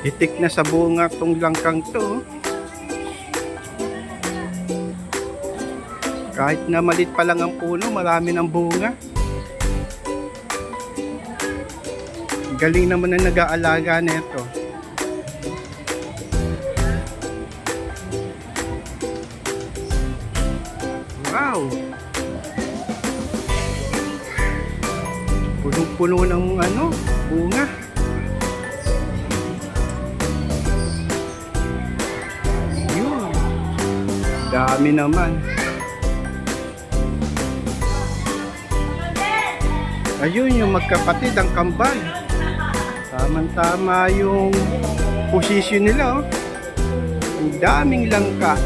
Itik na sa bunga tong langkang to. Kahit na malit pa lang ang puno, marami ng bunga. Galing naman na nag-aalaga nito. Wow! Punong-puno ng ano, bunga. Dami naman. Ayun yung magkapatid ang kambal. Tama-tama yung posisyon nila. Oh. Ang daming langka.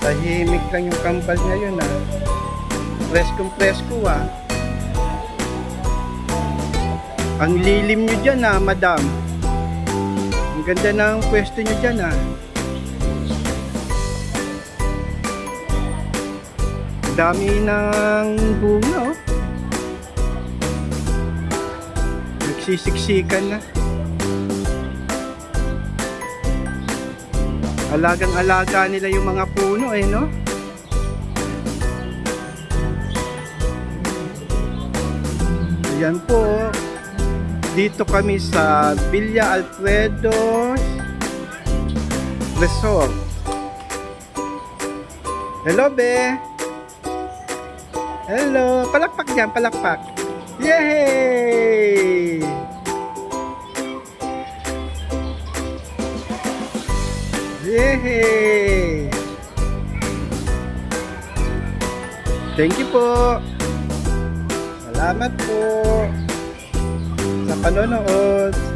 Tahimik lang yung kambal ngayon ah. Preskong presko ah. Ang lilim nyo dyan ah, madam. Ang ganda ng pwesto nyo dyan. Ang Dami ng bunga oh. Nagsisiksikan na. Alagang-alaga nila yung mga puno eh, no? Ayan po. Dito kami sa Villa Alfredo Resort. Hello, be. Hello. Palakpak dyan, palakpak. Yay! Yay! Thank you po. Salamat po sa panonood.